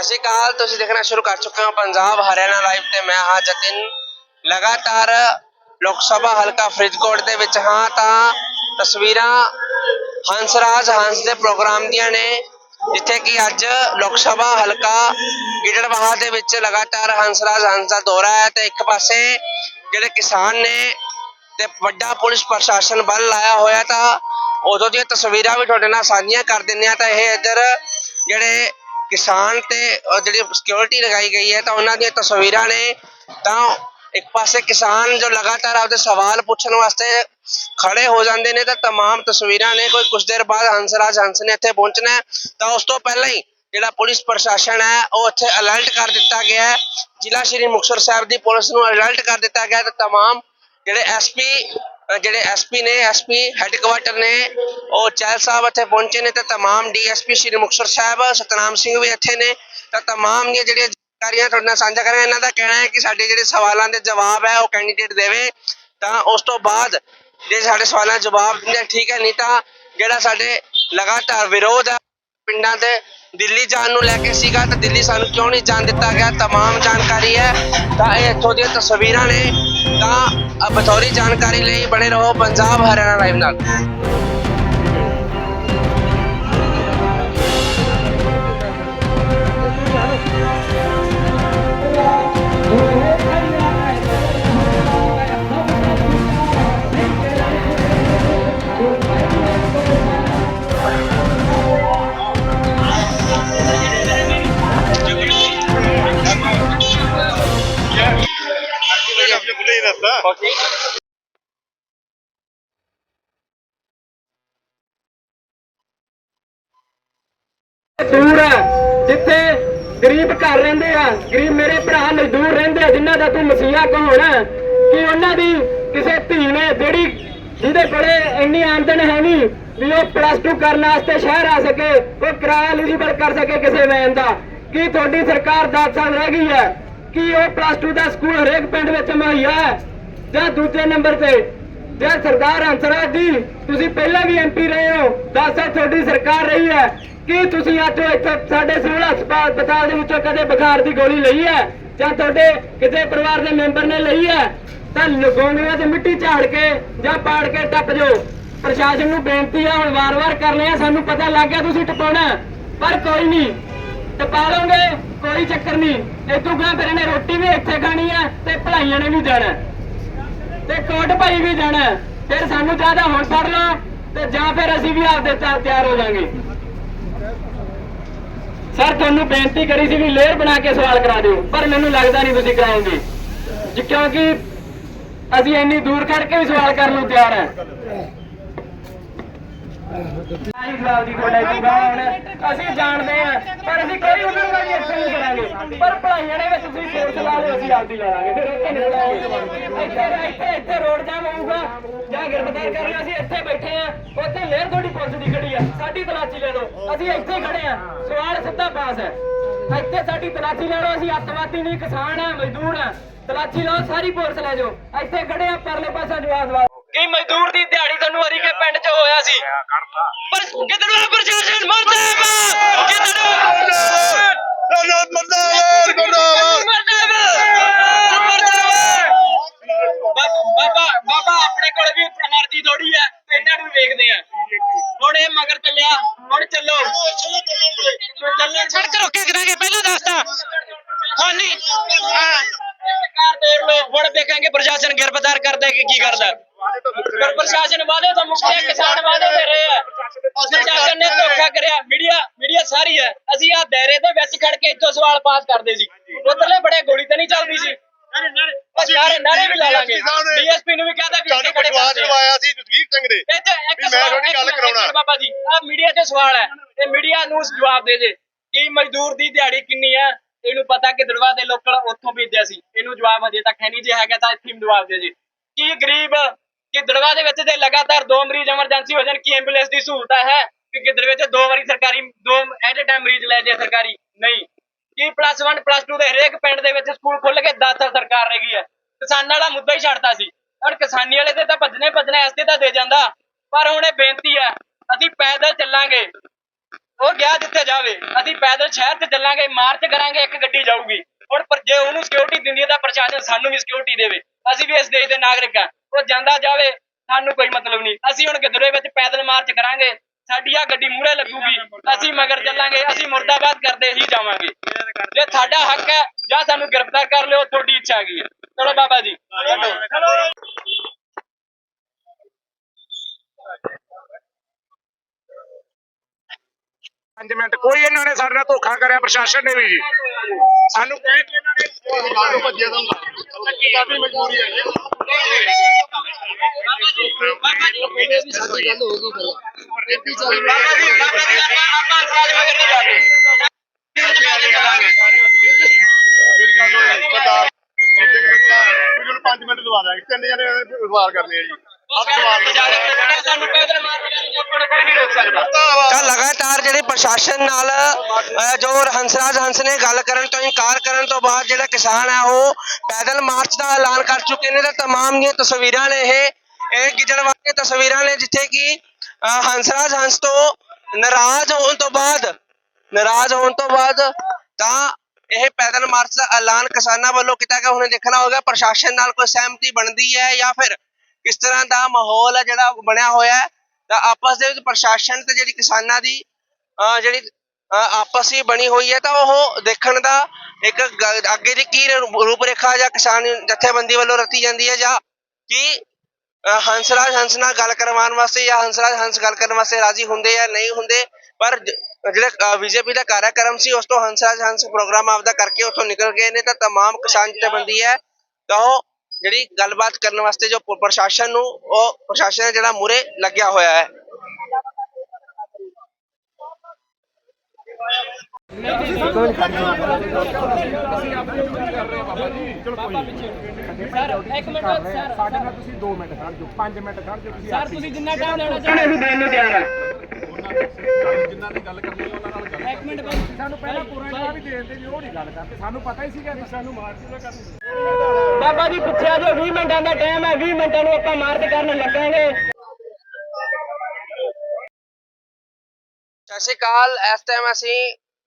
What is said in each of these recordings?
ਸਤਿ ਸ਼੍ਰੀ ਅਕਾਲ, ਤੁਸੀਂ ਦੇਖਣਾ ਸ਼ੁਰੂ ਕਰ ਚੁੱਕੇ ਹੋ ਪੰਜਾਬ ਹਰਿਆਣਾ ਲਾਈਵ ਤੇ ਮੈਂ ਹਾਂ ਜਤਿਨ। ਲਗਾਤਾਰ ਲੋਕ ਸਭਾ ਹਲਕਾ ਫਰੀਦਕੋਟ ਦੇ ਵਿੱਚ ਹਾਂ ਤਾਂ ਤਸਵੀਰਾਂ ਹੰਸਰਾਜ ਹੰਸ ਦੇ ਪ੍ਰੋਗਰਾਮ ਦੀਆਂ ਨੇ, ਜਿੱਥੇ ਕਿ ਅੱਜ ਲੋਕ ਸਭਾ ਹਲਕਾ ਗਿੱਦੜਬਾਹਾ ਦੇ ਵਿੱਚ ਲਗਾਤਾਰ ਹੰਸਰਾਜ ਹੰਸ ਦਾ ਦੌਰਾ ਹੈ ਤੇ ਇੱਕ ਪਾਸੇ ਜਿਹੜੇ ਕਿਸਾਨ ਨੇ ਤੇ ਵੱਡਾ ਪੁਲਿਸ ਪ੍ਰਸ਼ਾਸਨ ਬਲ ਲਾਇਆ ਹੋਇਆ ਤਾਂ ਉਦੋਂ ਦੀਆਂ ਤਸਵੀਰਾਂ ਵੀ ਤੁਹਾਡੇ ਨਾਲ ਸਾਂਝੀਆਂ ਕਰ ਦਿੰਦੇ ਆ ਤਾਂ ਇਹ ਇੱਧਰ ਜਿਹੜੇ ਕਿਸਾਨ ਤੇ ਉਹ ਜਿਹੜੀ ਸਿਕਿਉਰਿਟੀ ਲਗਾਈ ਗਈ ਹੈ ਤਾਂ ਉਹਨਾਂ ਦੀਆਂ ਤਸਵੀਰਾਂ ਨੇ ਤਾਂ ਇੱਕ ਪਾਸੇ ਕਿਸਾਨ ਜੋ ਲਗਾਤਾਰ ਆਪਦੇ ਸਵਾਲ ਪੁੱਛਣ ਵਾਸਤੇ ਖੜੇ ਹੋ ਜਾਂਦੇ ਨੇ ਤਾਂ तमाम ਤਸਵੀਰਾਂ ਨੇ ਕੋਈ ਕੁਝ ਦੇਰ ਬਾਅਦ ਹੰਸਰਾਜ ਹੰਸ ਨੇ ਇੱਥੇ ਪਹੁੰਚਣਾ ਹੈ ਤਾਂ ਉਸ ਤੋਂ ਪਹਿਲਾਂ ਹੀ ਜਿਹੜਾ ਪੁਲਿਸ ਪ੍ਰਸ਼ਾਸਨ ਹੈ ਉਹ ਇੱਥੇ ਅਲਰਟ ਕਰ ਦਿੱਤਾ ਗਿਆ ਹੈ ਜ਼ਿਲ੍ਹਾ ਸ਼੍ਰੀ ਮੁਕਤਸਰ ਸਾਹਿਬ ਦੀ ਪੁਲਿਸ ਨੂੰ ਅਲਰਟ ਕਰ ਦਿੱਤਾ ਗਿਆ ਹੈ ਤਾਂ तमाम ਜਿਹੜੇ ਐਸਪੀ ਜਿਹੜੇ ਐਸਪੀ ਨੇ ਐਸਪੀ ਹੈੱਡਕੁਆਟਰ ਨੇ ਉਹ ਚਹਿਲ ਸਾਹਿਬ ਇੱਥੇ ਪਹੁੰਚੇ ਨੇ ਤੇ तमाम ਡੀਐਸਪੀ ਸ਼੍ਰੀ ਮੁਕਤਸਰ ਸਾਹਿਬ ਸਤਨਾਮ ਸਿੰਘ ਵੀ ਇੱਥੇ ਨੇ ਤਾਂ तमाम ਦੀਆਂ ਜਿਹੜੀਆਂ ਜਾਣਕਾਰੀਆਂ ਤੁਹਾਡੇ ਨਾਲ ਸਾਂਝਾ ਕਰਾਂਗੇ ਇਹਨਾਂ ਦਾ ਕਹਿਣਾ ਹੈ ਕਿ ਸਾਡੇ ਜਿਹੜੇ ਸਵਾਲਾਂ ਦੇ ਜਵਾਬ ਹੈ ਉਹ ਕੈਂਡੀਡੇਟ ਦੇਵੇ ਤਾਂ ਉਸ ਤੋਂ ਬਾਅਦ ਜੇ ਸਾਡੇ ਸਵਾਲਾਂ ਦੇ ਜਵਾਬ ਦਿੰਦੇ ਠੀਕ ਹੈ ਨਹੀਂ ਤਾਂ ਜਿਹੜਾ ਸਾਡੇ ਲਗਾਤਾਰ ਵਿਰੋਧ ਹੈ ਪਿੰਡਾਂ ਤੇ ਦਿੱਲੀ ਜਾਣ ਨੂੰ ਲੈ ਕੇ ਸੀਗਾ ਤਾਂ ਦਿੱਲੀ ਸਾਨੂੰ ਕਿਉਂ ਨਹੀਂ ਜਾਣ ਦਿੱਤਾ ਗਿਆ तमाम ਜਾਣਕਾਰੀ ਹੈ ਤਾਂ ਇਹ ਇੱਥੋਂ ਦੀਆਂ ਤਸਵੀਰਾਂ ਨੇ ਤਾਂ ਬਤੌਰੀ ਜਾਣਕਾਰੀ ਲਈ ਬਣੇ ਰਹੋ ਪੰਜਾਬ ਹਰਿਆਣਾ ਲਾਈਵ ਨਾਲ। Okay. ਦੂਰ ਆ, ਜਿੱਥੇ ਗਰੀਬ ਘਰ ਰਹਿੰਦੇ ਆ, ਗਰੀਬ ਮੇਰੇ ਭਰਾ ਮਜ਼ਦੂਰ ਰਹਿੰਦੇ ਆ, ਜਿਨ੍ਹਾਂ ਦਾ ਤੂੰ ਮਸੀਹਾ ਕਹਾਉਣਾ ਕਿ ਉਹਨਾਂ ਦੀ ਕਿਸੇ ਧੀ ਨੇ ਜਿਹੜੀ ਜਿਹਦੇ ਕੋਲੇ ਇੰਨੀ ਆਮਦਨ ਹੈ ਨਹੀਂ ਵੀ ਉਹ ਪਲੱਸ 2 ਕਰਨ ਵਾਸਤੇ ਸ਼ਹਿਰ ਆ ਸਕੇ, ਉਹ ਕਿਰਾਇਆ ਐਲੀਜੀਬਲ ਕਰ ਸਕੇ ਕਿਸੇ ਵੈਨ ਦਾ ਕੀ ਤੁਹਾਡੀ ਸਰਕਾਰ 10 ਸਾਲ ਰਹਿ ਗਈ ਹੈ ਕਿ ਉਹ ਪਲੱਸ 2 ਦਾ ਸਕੂਲ ਹਰੇਕ ਪਿੰਡ ਵਿੱਚ ਮੁਹੱਈਆ ਹੈ ਜਾਂ ਦੂਜੇ ਨੰਬਰ ਤੇ, ਜੇ ਸਰਦਾਰ ਅੰਸਰਾ ਜੀ, ਤੁਸੀਂ ਪਹਿਲਾਂ ਵੀ ਐਮਪੀ ਰਹੇ ਹੋ 10 ਸਾਲ ਤੁਹਾਡੀ ਸਰਕਾਰ ਰਹੀ ਹੈ। ਕੀ ਤੁਸੀਂ ਅੱਜ ਇੱਥੇ ਸਾਡੇ ਸਿਵਲ ਹਸਪਤਾਲ ਹਸਪਤਾਲ ਦੇ ਵਿੱਚੋਂ ਕਦੇ ਬੁਖਾਰ ਦੀ ਗੋਲੀ ਲਈ ਹੈ? ਜਾਂ ਤੁਹਾਡੇ ਕਿਸੇ ਪਰਿਵਾਰ ਦੇ ਮੈਂਬਰ ਨੇ ਲਈ ਹੈ? ਤਾਂ ਲਗੋਂਗੀਆਂ ਤੇ ਮਿੱਟੀ ਝਾੜ ਕੇ ਜਾਂ ਪਾੜ ਕੇ ਟੱਪ ਜਾਓ। ਪ੍ਰਸ਼ਾਸਨ ਨੂੰ ਬੇਨਤੀ ਆ, ਹੁਣ ਵਾਰ-ਵਾਰ ਕਰ ਲਿਆ ਸਾਨੂੰ ਪਤਾ ਲੱਗ ਗਿਆ ਤੁਸੀਂ ਟਪਾਉਣਾ ਪਰ ਕੋਈ ਨਹੀਂ। ਟਪਾ ਲਓਗੇ, ਕੋਈ ਚੱਕਰ ਨਹੀਂ। ਇਤੋਂ ਗਾਂ ਫਿਰ ਇਹਨੇ ਰੋਟੀ ਵੀ ਇੱਥੇ ਖਾਣੀ ਹੈ ਤੇ ਭਲਾਈਆਂ ਨੇ ਵੀ ਜਾਣਾ ਤੇ ਕੋਟ ਭਾਈ ਵੀ ਜਾਣਾ ਫਿਰ ਸਾਨੂੰ ਜ਼ਿਆਦਾ ਹੁਣ ਫੜ ਲਓ ਤੇ ਜਾਂ ਫਿਰ ਅਸੀਂ ਵੀ ਆਪਦੇ ਤਿਆ- ਤਿਆਰ ਹੋ ਜਾਾਂਗੇ। ਸਰ, ਤੁਹਾਨੂੰ ਬੇਨਤੀ ਕਰੀ ਸੀ ਵੀ ਲੇਅਰ ਬਣਾ ਕੇ ਸਵਾਲ ਕਰਾ ਦਿਓ, ਪਰ ਮੈਨੂੰ ਲੱਗਦਾ ਨਹੀਂ ਤੁਸੀਂ ਕਰਾਓਗੇ। ਜੀ ਕਿਉਂਕਿ ਅਸੀਂ ਇੰਨੀ ਦੂਰ ਖੜ ਕੇ ਵੀ ਸਵਾਲ ਕਰਨ ਨੂੰ ਤਿਆਰ ਹਾਂ। ਆਹੀ ਦੀ ਕੋਈ ਨਹੀਂ ਹੁਣ ਅਸੀਂ ਜਾਣਦੇ ਆ ਪਰ ਅਸੀਂ ਕੋਈ ਉਮੀਦਵਾਰੀ ਇੱਥੇ ਨਹੀਂ ਕਰਾਂਗੇ। ਪਰ ਪੜਾਈਆਂ ਦੇ ਵਿੱਚ ਤੁਸੀਂ ਫੋਰਸ ਲਾ ਲਓ ਅਸੀਂ ਆਪਦੀ ਲਾ ਫਿਰ ਇੱਥੇ ਨਹੀਂ ਇੱਥੇ ਇੱਥੇ ਇੱਥੇ ਰੋਡ ਜਾਮ ਹੋਊਗਾ, ਜਾਂ ਗ੍ਰਿਫਤਾਰ ਕਰ ਅਸੀਂ ਇੱਥੇ ਬੈਠੇ ਆ ਉੱਥੇ ਲੇਅਰ ਤੁਹਾਡੀ ਪੁਲਿਸ ਦੀ ਖੜੀ ਆ। ਸਾਡੀ ਤਲਾਸ਼ੀ ਲੈ ਲਓ। ਅਸੀਂ ਇੱਥੇ ਖੜੇ ਆ ਸਵਾਲ ਸਿੱਧਾ ਪਾਸ ਹੈ। ਇੱਥੇ ਸਾਡੀ ਤਲਾਸ਼ੀ ਲੈ ਲਓ, ਅਸੀਂ ਅੱਤਵਾਦੀ ਨਹੀਂ, ਕਿਸਾਨ ਆ, ਮਜ਼ਦੂਰ ਆ। ਤਲਾਸ਼ੀ ਲਓ, ਸਾਰੀ ਪੁਲਿਸ ਲੈ ਜਾਓ। ਇੱਥੇ ਖੜੇ ਆ, ਪਰਲੇ ਪਾਸਾ ਜਵਾਬ ਦੂਰ ਦੀ ਦਿਹਾੜੀ ਤੁਹਾਨੂੰ ਅਰੀਕੇ ਪਿੰਡ 'ਚ ਹੋਇਆ ਸੀ। ਪਰ ਕਿਦੜਾ ਪ੍ਰਸ਼ਾਸਨ ਮਰਦਾਬਾਦ ਕਿਦੜਾ ਲਨਤ ਮਰਦਾਬਾਦ ਮਰਦਾਬਾਦ ਬਾਬਾ ਬਾਬਾ ਆਪਣੇ ਕੋਲ ਵੀ એનર્ਜੀ ਥੋੜੀ ਹੈ ਇਹਨਾਂ ਨੂੰ ਵੇਖਦੇ ਆ। ਹੁਣ ਇਹ ਮਗਰ ਚੱਲਿਆ ਹੁਣ ਚੱਲੋ। ਚੱਲੋ। ਸੜਕ ਰੋਕੇ ਪਹਿਲਾਂ ਦੱਸਤਾ ਹਾਂ ਨਹੀਂ। ਹਾਂ। ਹੁਣ ਦੇਖਾਂਗੇ ਪ੍ਰਸ਼ਾਸਨ ਗਿਰਫਤਾਰ ਕਰਦਾ ਕਿ ਕੀ ਕਰਦਾ। ਪਰ ਪ੍ਰਸ਼ਾਸਨ ਵਾਅਦੇ ਤੋਂ ਮੁੱਕਿਆ ਕਿਸਾਨ ਵਾਅਦੇ ਦੇ ਰਹੇ ਆ। ਪ੍ਰਸ਼ਾਸਨ ਨੇ ਧੋਖਾ ਕਰਿਆ। ਮੀਡੀਆ ਮੀਡੀਆ ਸਾਰੀ ਹੈ। ਅਸੀਂ ਆ ਦਾਇਰੇ ਦੇ ਵਿੱਚ ਖੜ ਕੇ ਇੱਥੋਂ ਸਵਾਲ ਪਾਸ ਕਰਦੇ ਸੀ। ਉਧਰਲੇ ਬੜੇ ਗੋਲੀ ਤਾਂ ਨਹੀਂ ਚੱਲਦੀ ਸੀ। ਨਾਰੇ ਨਾਰੇ। ਵੀ ਲਾ ਲਾਂਗੇ। ਡੀਐਸਪੀ ਨੂੰ ਵੀ ਕਹਦਾ ਵੀ ਤੁਹਾਨੂੰ ਇੱਥੇ ਖੜੇ ਵਿਸ਼ਵਾਸ ਕਰਦੇ ਆ। ਦਿਵਾਇਆ ਸੀ ਤਸਵੀਰ ਸਿੰਘ ਦੇ ਇਹ ਤੇ ਇੱਕ ਵੀ ਮੈਂ ਤੁਹਾਡੀ ਗੱਲ ਕਰਾਉਣਾ। ਬਾਬਾ ਜੀ ਆ ਮੀਡੀਆ 'ਚ ਸਵਾਲ ਹੈ। ਤੇ ਮੀਡੀਆ ਨੂੰ ਜਵਾਬ ਦੇ ਦੇ ਕਿ ਮਜ਼ਦੂਰ ਦੀ ਦਿਹਾੜੀ ਕਿੰਨੀ ਹੈ। ਇਹਨੂੰ ਪਤਾ ਕਿ ਦੜਵਾ ਦੇ ਲੋਕਲ ਉੱਥੋਂ ਭੇਜਿਆ ਸੀ। ਇਹਨੂੰ ਜਵਾਬ ਅਜੇ ਤੱਕ ਹੈ ਨਹੀਂ। ਜੇ ਹੈਗਾ ਤਾਂ ਇੱਥੇ ਜਵਾਬ ਦੇ ਜੀ ਕੀ ਗਰੀਬ ਕਿ ਦੜਵਾ ਦੇ ਵਿੱਚ ਜੇ ਲਗਾਤਾਰ ਦੋ ਮਰੀਜ਼ ਐਮਰਜੈਂਸੀ ਹੋ ਜਾਣ, ਕੀ ਐਂਬੂਲੈਂਸ ਦੀ ਸਹੂਲਤ ਹੈ? ਕਿ ਗਿੱਦੜ ਵਿੱਚ ਦੋ ਵਾਰੀ ਸਰਕਾਰੀ, ਦੋ ਐਟ ਅ ਟਾਈਮ ਮਰੀਜ਼ ਲੈ ਜੇ ਸਰਕਾਰੀ? ਨਹੀਂ। ਕੀ ਪਲੱਸ 1 ਪਲੱਸ 2 ਦੇ ਹਰੇਕ ਪਿੰਡ ਦੇ ਵਿੱਚ ਸਕੂਲ ਖੁੱਲ ਕੇ 10 ਸਰਕਾਰ ਰਹਿ ਗਈ ਹੈ? ਕਿਸਾਨਾਂ ਵਾਲਾ ਮੁੱਦਾ ਹੀ ਛੱਡਤਾ ਸੀ। ਔਰ ਕਿਸਾਨੀ ਵਾਲੇ ਤੇ ਤਾਂ ਭੱਜਣੇ ਭੱਜਣੇ ਐਸਤੇ ਤਾਂ ਦੇ ਜਾਂਦਾ। ਪਰ ਹੁਣ ਇਹ ਬੇਨਤੀ ਹੈ, ਅਸੀਂ ਪੈਦਲ ਚੱਲਾਂਗੇ। ਉਹ ਗਿਆ ਜਿੱਥੇ ਜਾਵੇ। ਅਸੀਂ ਪੈਦਲ ਸ਼ਹਿਰ 'ਚ ਚੱਲਾਂਗੇ, ਮਾਰਚ ਕਰਾਂਗੇ, ਇੱਕ ਗੱਡੀ ਜਾਊਗੀ। ਹੁਣ ਪਰ ਜੇ ਉਹਨੂੰ ਸਿਕਿਉਰਿਟੀ ਦਿੰਦੀ ਹੈ ਤਾਂ ਪ੍ਰਸ਼ਾਸਨ ਸਾਨੂੰ ਵੀ ਸਿਕਿਉਰਿਟੀ ਦੇਵੇ। ਅਸੀਂ ਵੀ ਇਸ ਦੇਸ਼ ਦੇ ਨਾਗਰਿਕ ਹਾਂ। ਉਹ ਜਾਂਦਾ ਜਾਵੇ ਸਾਨੂੰ ਕੋਈ ਮਤਲਬ ਨਹੀਂ। ਅਸੀਂ ਹੁਣ ਗਿੱਦੜੇ ਵਿੱਚ ਪੈਦਲ ਮਾਰਚ ਕਰਾਂਗੇ ਸਾਡੀ ਆ ਗੱਡੀ ਮੂਹਰੇ ਲੱਗੂਗੀ ਅਸੀਂ ਮਗਰ ਚੱਲਾਂਗੇ ਅਸੀਂ ਮੁਰਦਾਬਾਦ ਕਰਦੇ ਹੀ ਜਾਵਾਂਗੇ। ਜੇ ਸਾਡਾ ਹੱਕ ਹੈ ਜਾਂ ਸਾਨੂੰ ਗ੍ਰਿਫਤਾਰ ਕਰ ਲਿਓ ਤੁਹਾਡੀ ਇੱਛਾ ਹੈਗੀ ਚਲੋ ਬਾਬਾ ਜੀ। ਪੰਜ ਮਿੰਟ ਕੋਈ ਇਹਨਾਂ ਨੇ ਸਾਡੇ ਨਾਲ ਧੋਖਾ ਕਰਿਆ ਪ੍ਰਸ਼ਾਸਨ ਨੇ ਵੀ ਜੀ। ਸਾਨੂੰ ਕਹਿ ਕੇ ਇਹਨਾਂ ਨੇ ਗਾੜੋ ਭੱਜਿਆ ਦੂੰਗਾ ਕਾਫੀ ਮਜਬੂਰੀ ਹੈ ਸਰਦਾਰ ਮੈਨੂੰ 5 ਮਿੰਟ ਦਵਾ ਦਾਂਗੇ ਤਿੰਨ ਜਣੇ ਸਵਾਲ ਕਰਨੇ ਆ ਜੀ ਤਾਂ ਲਗਾਤਾਰ ਜਿਹੜੇ ਪ੍ਰਸ਼ਾਸਨ ਨਾਲ ਜੋ ਹੰਸਰਾਜ ਹੰਸ ਨੇ ਗੱਲ ਕਰਨ ਤੋਂ ਇਨਕਾਰ ਕਰਨ ਤੋਂ ਬਾਅਦ ਜਿਹੜਾ ਕਿਸਾਨ ਹੈ ਉਹ ਪੈਦਲ ਮਾਰਚ ਦਾ ਐਲਾਨ ਕਰ ਚੁੱਕੇ ਨੇ ਤੇ ਤਮਾਮ ਦੀਆਂ ਤਸਵੀਰਾਂ ਨੇ ਇਹ ਇਹ ਗਿੱਜੜਵਾਲ ਦੀਆਂ ਤਸਵੀਰਾਂ ਨੇ ਜਿੱਥੇ ਕਿ ਅਹ, ਹੰਸਰਾਜ ਹੰਸ ਤੋਂ ਨਾਰਾਜ਼ ਹੋਣ ਤੋਂ ਬਾਅਦ ਨਾਰਾਜ਼ ਹੋਣ ਤੋਂ ਬਾਅਦ ਤਾਂ ਇਹ ਪੈਦਲ ਮਾਰਚ ਦਾ ਐਲਾਨ ਕਿਸਾਨਾਂ ਵੱਲੋਂ ਕੀਤਾ ਗਿਆ। ਹੁਣ ਦੇਖਣਾ ਹੋਗਾ ਪ੍ਰਸ਼ਾਸਨ ਨਾਲ ਕੋਈ ਸਹਿਮਤੀ ਬਣਦੀ ਹੈ ਜਾਂ ਫਿਰ ਕਿਸ ਤਰ੍ਹਾਂ ਦਾ ਮਾਹੌਲ ਹੈ ਜਿਹੜਾ ਬਣਿਆ ਹੋਇਆ ਹੈ ਤਾਂ ਆਪਸ ਦੇ ਵਿੱਚ ਪ੍ਰਸ਼ਾਸਨ ਤੇ ਜਿਹੜੀ ਕਿਸਾਨਾਂ ਦੀ ਅਹ ਜਿਹੜੀ ਅਹ ਆਪਸ ਹੀ ਬਣੀ ਹੋਈ ਹੈ ਤਾਂ ਉਹ ਦੇਖਣ ਦਾ ਇੱਕ ਗ- ਅੱਗੇ ਦੀ ਕੀ ਰੂ- ਰੂਪਰੇਖਾ ਜਾਂ ਕਿਸਾਨ ਜਥੇਬੰਦੀ ਵੱਲੋਂ ਰੱਖੀ ਜਾਂਦੀ ਹੈ ਜਾਂ ਕੀ ਅਹ ਹੰਸਰਾਜ ਹੰਸ ਨਾਲ ਗੱਲ ਕਰਵਾਉਣ ਵਾਸਤੇ ਜਾਂ ਹੰਸਰਾਜ ਹੰਸ ਗੱਲ ਕਰਨ ਵਾਸਤੇ ਰਾਜ਼ੀ ਹੁੰਦੇ ਜਾਂ ਨਹੀਂ ਹੁੰਦੇ ਪਰ ਜ- ਜਿਹੜਾ ਬੀਜੇਪੀ ਦਾ ਕਾਰਜਕ੍ਰਮ ਸੀ ਉਸ ਤੋਂ ਹੰਸਰਾਜ ਹੰਸ ਪ੍ਰੋਗਰਾਮ ਆਪਦਾ ਕਰਕੇ ਉੱਥੋਂ ਨਿਕਲ ਗਏ ਨੇ ਤਾਂ तमाम ਕਿਸਾਨ ਜਥੇਬੰਦੀ ਹੈ ਤਾਂ ਉਹ ਜਿਹੜੀ ਗੱਲਬਾਤ ਕਰਨ ਵਾਸਤੇ ਜੋ ਪ- ਪ੍ਰਸ਼ਾਸਨ ਨੂੰ ਉਹ ਪ੍ਰਸ਼ਾਸਨ ਹੈ ਜਿਹੜਾ ਮੂਰੇ ਲੱਗਿਆ ਹੋਇਆ ਹੈ। ਸਾਡੇ ਨਾਲ ਤੁਸੀਂ 2 ਮਿੰਟ ਖੜ ਜਾਓ 5 ਮਿੰਟ ਖੜ ਜਾਓ ਤੁਸੀਂ ਸਰ ਤੁਸੀਂ ਜਿੰਨਾ ਟਾਈਮ ਲੈਣਾ ਕਹਿੰਦੇ ਅਸੀਂ ਦੇਣ ਨੂੰ ਤਿਆਰ ਆ ਇੱਕ ਮਿੰਟ ਬਾਈ। ਸਾਨੂੰ ਪਹਿਲਾਂ ਪੂਰਾ ਜਵਾਬ ਵੀ ਦੇ ਦਿੰਦੇ ਜੀ ਉਹ ਨਹੀਂ ਗੱਲ ਕਰਦੇ। ਸਾਨੂੰ ਪਤਾ ਹੀ ਸੀਗਾ ਵੀ ਸਾਨੂੰ ਮਾਰ ਕਿਉਂ ਕਰਨੀ। ਬਾਬਾ ਜੀ ਪਿੱਛੇ ਆ ਜਾਓ 20 ਮਿੰਟਾਂ ਦਾ ਟਾਈਮ ਹੈ 20 ਮਿੰਟਾਂ ਨੂੰ ਆਪਾਂ ਮਾਰਚ ਕਰਨ ਲੱਗਾਂਗੇ। ਸਤਿ ਸ਼੍ਰੀ ਅਕਾਲ। ਇਸ ਟਾਈਮ ਅਸੀਂ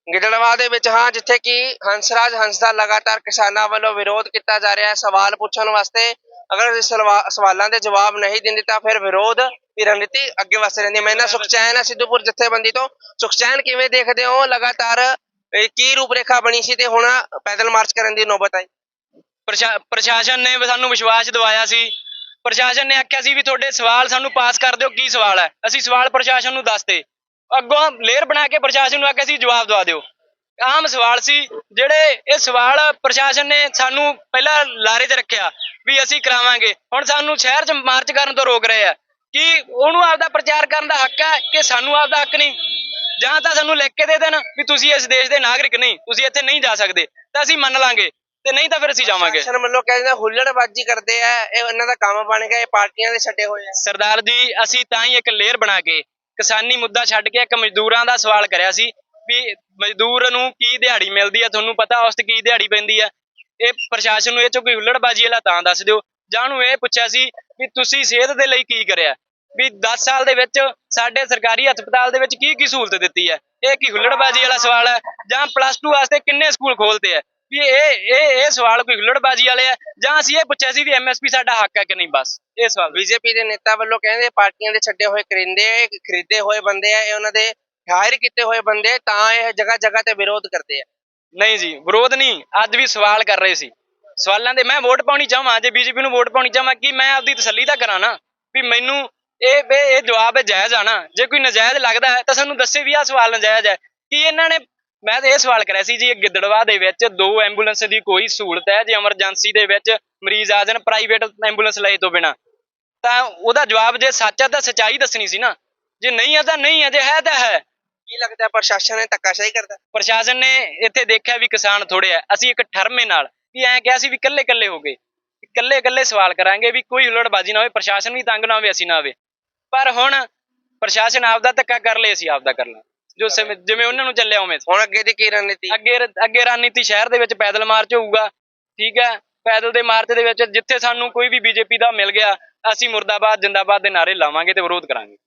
ਗਿੱਦੜਵਾ ਦੇ ਵਿੱਚ ਹਾਂ ਜਿੱਥੇ ਕਿ ਹੰਸਰਾਜ ਹੰਸ ਦਾ ਲਗਾਤਾਰ ਕਿਸਾਨਾਂ ਵੱਲੋਂ ਵਿਰੋਧ ਕੀਤਾ ਜਾ ਰਿਹਾ ਹੈ ਸਵਾਲ ਪੁੱਛਣ ਵਾਸਤੇ। ਅਗਰ ਸਵਾਲਾਂ ਦੇ ਜਵਾਬ ਨਹੀਂ ਦਿੰਦੇ ਤਾਂ ਫਿਰ ਵਿਰੋਧ ਦੀ ਰਣਨੀਤੀ ਅੱਗੇ ਵਸ ਰਹਿੰਦੀ ਹੈ। ਮੈਂ ਨਾ ਸੁਖਚੈਨ ਹੈ ਸਿੱਧੂਪੁਰ ਜਥੇਬੰਦੀ ਤੋਂ। ਸੁਖਚੈਨ ਕਿਵੇਂ ਦੇਖਦੇ ਹੋ? ਲਗਾਤਾਰ ਇਹ ਕੀ ਰੂਪਰੇਖਾ ਬਣੀ ਸੀ ਤੇ ਹੁਣ ਪੈਦਲ ਮਾਰਚ ਕਰਨ ਦੀ ਨੌਬਤ ਆਈ? ਪ੍ਰਸ਼ਾ- ਪ੍ਰਸ਼ਾਸਨ ਨੇ ਵੀ ਸਾਨੂੰ ਵਿਸ਼ਵਾਸ ਦਿਵਾਇਆ ਸੀ। ਪ੍ਰਸ਼ਾਸਨ ਨੇ ਆਖਿਆ ਸੀ ਵੀ ਤੁਹਾਡੇ ਸਵਾਲ ਸਾਨੂੰ ਪਾਸ ਕਰ ਦਿਓ। ਕੀ ਸਵਾਲ ਹੈ? ਅਸੀਂ ਸਵਾਲ ਪ੍ਰਸ਼ਾਸਨ ਨੂੰ ਦੱਸਤੇ ਅੱਗੋਂ ਲੇਅਰ ਬਣਾ ਕੇ ਪ੍ਰਸ਼ਾਸਨ ਨੂੰ ਆਖਿਆ ਸੀ, ਜਵਾਬ ਦਵਾ ਦਿਓ। ਆਮ ਸਵਾਲ ਸੀ, ਜਿਹੜੇ ਇਹ ਸਵਾਲ ਪ੍ਰਸ਼ਾਸਨ ਨੇ ਸਾਨੂੰ ਪਹਿਲਾਂ ਲਾਰੇ 'ਚ ਰੱਖਿਆ ਵੀ ਅਸੀਂ ਕਰਾਵਾਂਗੇ। ਹੁਣ ਸਾਨੂੰ ਸ਼ਹਿਰ 'ਚ ਮਾਰਚ ਕਰਨ ਤੋਂ ਰੋਕ ਰਹੇ ਆ। ਕਿ ਉਹਨੂੰ ਆਪਦਾ ਪ੍ਰਚਾਰ ਕਰਨ ਦਾ ਹੱਕ ਹੈ ਕਿ ਸਾਨੂੰ ਆਪਦਾ ਹੱਕ ਨਹੀਂ? ਜਾਂ ਤਾਂ ਸਾਨੂੰ ਲਿਖ ਕੇ ਦੇ ਦੇਣ ਵੀ ਤੁਸੀਂ ਇਸ ਦੇਸ਼ ਦੇ ਨਾਗਰਿਕ ਨਹੀਂ ਤੁਸੀਂ ਇੱਥੇ ਨਹੀਂ ਜਾ ਸਕਦੇ। ਤਾਂ ਅਸੀਂ ਮੰਨ ਲਾਂਗੇ ਤੇ ਨਹੀਂ ਤਾਂ ਫਿਰ ਅਸੀਂ ਜਾਵਾਂਗੇ। ਪ੍ਰਸ਼ਾਸਨ ਵੱਲੋਂ ਕਹਿੰਦੇ ਹੁੱਲੜਬਾਜ਼ੀ ਕਰਦੇ ਆ ਇਹ ਇਹਨਾਂ ਦਾ ਕੰਮ ਬਣ ਗਿਆ ਇਹ ਪਾਰਟੀਆਂ ਦੇ ਛੱਡੇ ਹੋਏ ਆ। ਸਰਦਾਰ ਜੀ ਅਸੀਂ ਤਾਂ ਹੀ ਇੱਕ ਲੇਅਰ ਬਣਾ ਕੇ ਕਿਸਾਨੀ ਮੁੱਦਾ ਛੱਡ ਕੇ ਇੱਕ ਮਜ਼ਦੂਰਾਂ ਦਾ ਸਵਾਲ ਕਰਿਆ ਸੀ ਵੀ ਮਜ਼ਦੂਰ ਨੂੰ ਕੀ ਦਿਹਾੜੀ ਮਿਲਦੀ ਆ ਤੁਹਾਨੂੰ ਪਤਾ ਉਸ ਤੇ ਕੀ ਦਿਹਾੜੀ ਪੈਂਦੀ ਆ। ਇਹ ਪ੍ਰਸ਼ਾਸਨ ਨੂੰ ਇਹ ਚੋਂ ਕੋਈ ਹੁੱਲੜਬਾਜ਼ੀ ਵਾਲਾ ਤਾਂ ਦੱਸ ਦਿਓ। ਜਾਂ ਨੂੰ ਇਹ ਪੁੱਛਿਆ ਸੀ ਵੀ ਤੁਸੀਂ ਸਿਹਤ ਦੇ ਲਈ ਕੀ ਕਰਿਆ? ਵੀ 10 ਸਾਲ ਦੇ ਵਿੱਚ ਸਾਡੇ ਸਰਕਾਰੀ ਹਸਪਤਾਲ ਦੇ ਵਿੱਚ ਕੀ ਕੀ ਸਹੂਲਤ ਦਿੱਤੀ ਹੈ? ਇਹ ਕੀ ਹੁੱਲੜਬਾਜ਼ੀ ਵਾਲਾ ਸਵਾਲ ਹੈ ਜਾਂ ਪਲੱਸ 2 ਵਾਸਤੇ ਕਿੰਨੇ ਸਕੂਲ ਖੋਲਤੇ ਆ ਵੀ ਇਹ ਇਹ ਇਹ ਸਵਾਲ ਕੋਈ ਹੁੱਲੜਬਾਜ਼ੀ ਵਾਲੇ ਆ ਜਾਂ ਅਸੀਂ ਇਹ ਪੁੱਛਿਆ ਸੀ ਵੀ ਐਮਐਸਪੀ ਸਾਡਾ ਹੱਕ ਹੈ ਕਿ ਨਹੀਂ ਬਸ? ਇਹ ਸਵਾਲ ਬੀਜੇਪੀ ਦੇ ਨੇਤਾ ਵੱਲੋਂ ਕਹਿੰਦੇ ਪਾਰਟੀਆਂ ਦੇ ਛੱਡੇ ਹੋਏ ਕਰਿੰਦੇ ਖਰੀਦੇ ਹੋਏ ਬੰਦੇ ਆ ਇਹ ਉਹਨਾਂ ਦੇ ਹਾਇਰ ਕੀਤੇ ਹੋਏ ਬੰਦੇ ਤਾਂ ਇਹ ਜਗ੍ਹਾ ਜਗ੍ਹਾ ਤੇ ਵਿਰੋਧ ਕਰਦੇ ਆ। ਨਹੀਂ ਜੀ ਵਿਰੋਧ ਨਹੀਂ ਅੱਜ ਵੀ ਸਵਾਲ ਕਰ ਰਹੇ ਸੀ। ਸਵਾਲਾਂ ਦੇ ਮੈਂ ਵੋਟ ਪਾਉਣੀ ਚਾਹਾਂ ਜੇ ਬੀਜੇਪੀ ਨੂੰ ਵੋਟ ਪਾਉਣੀ ਚਾਹਾਂ ਕਿ ਮੈਂ ਆਪਦੀ ਤਸੱਲੀ ਤਾਂ ਕਰਾਂ ਨਾ ਵੀ ਮੈਨੂੰ ਇਹ ਵੀ ਇਹ ਜਵਾਬ ਜਾਇਜ਼ ਆ ਨਾ। ਜੇ ਕੋਈ ਨਜਾਇਜ਼ ਲੱਗਦਾ ਹੈ ਤਾਂ ਸਾਨੂੰ ਦੱਸੇ ਵੀ ਆਹ ਸਵਾਲ ਨਜਾਇਜ਼ ਹੈ। ਕਿ ਇਹਨਾਂ ਨੇ ਮੈਂ ਤਾਂ ਇਹ ਸਵਾਲ ਕਰਿਆ ਸੀ ਜੀ ਇਹ ਗਿੱਦੜਵਾ ਦੇ ਵਿੱਚ ਦੋ ਐਂਬੂਲੈਂਸ ਦੀ ਕੋਈ ਸਹੂਲਤ ਹੈ ਜੇ ਐਮਰਜੈਂਸੀ ਦੇ ਵਿੱਚ ਮਰੀਜ਼ ਆ ਜਾਣ ਪ੍ਰਾਈਵੇਟ ਐਂਬੂਲੈਂਸ ਲਏ ਤੋਂ ਬਿਨਾ? ਤਾਂ ਉਹਦਾ ਜਵਾਬ ਜੇ ਸੱਚ ਹੈ ਤਾਂ ਸੱਚਾਈ ਦੱਸਣੀ ਸੀ ਨਾ। ਜੇ ਨਹੀਂ ਹੈ ਤਾਂ ਨਹੀਂ ਹੈ ਜੇ ਹੈ ਤਾਂ ਹੈ। ਕੀ ਲੱਗਦਾ ਪ੍ਰਸ਼ਾਸਨ ਨੇ ਧੱਕਾਸ਼ਾਹੀ ਕਰਦਾ? ਪ੍ਰਸ਼ਾਸਨ ਨੇ ਇੱਥੇ ਦੇਖਿਆ ਵੀ ਕਿਸਾਨ ਥੋੜੇ ਆ। ਅਸੀਂ ਇੱਕ ਠਰਮੇ ਨਾਲ ਵੀ ਐਂ ਕਿਹਾ ਸੀ ਵੀ ਇਕੱਲੇ ਇਕੱਲੇ ਹੋ ਗਏ। ਇਕੱਲੇ ਇਕੱਲੇ ਸਵਾਲ ਕਰਾਂਗੇ ਵੀ ਕੋਈ ਹੁਲੜਬਾਜ਼ੀ ਨਾ ਹੋਵੇ ਪ੍ਰਸ਼ਾਸਨ ਵੀ ਤੰਗ ਨਾ ਹੋਵੇ ਅਸੀਂ ਨਾ ਹੋਵੇ। ਪਰ ਹੁਣ ਪ੍ਰਸ਼ਾਸਨ ਆਪਦਾ ਧੱਕਾ ਕਰ ਲਏ ਅਸੀਂ ਆਪਦਾ ਕਰ ਲਾਂ ਜੋ ਸਮੇਂ- ਜਿਵੇਂ ਉਹਨਾਂ ਨੂੰ ਚੱਲਿਆ ਉਵੇਂ। ਹੁਣ ਅੱਗੇ ਦੀ ਕੀ ਰਣਨੀਤੀ? ਅੱਗੇ ਅੱਗੇ ਰਣਨੀਤੀ ਸ਼ਹਿਰ ਦੇ ਵਿੱਚ ਪੈਦਲ ਮਾਰਚ ਹੋਊਗਾ ਠੀਕ ਹੈ? ਪੈਦਲ ਦੇ ਮਾਰਚ ਦੇ ਵਿੱਚ ਜਿੱਥੇ ਸਾਨੂੰ ਕੋਈ ਵੀ ਬੀਜੇਪੀ ਦਾ ਮਿਲ ਗਿਆ ਅਸੀਂ ਮੁਰਦਾਬਾਦ ਜਿੰਦਾਬਾਦ ਦੇ ਨਾਰੇ ਲਾਵਾਂਗੇ ਤੇ ਵਿਰੋਧ ਕਰਾਂਗੇ।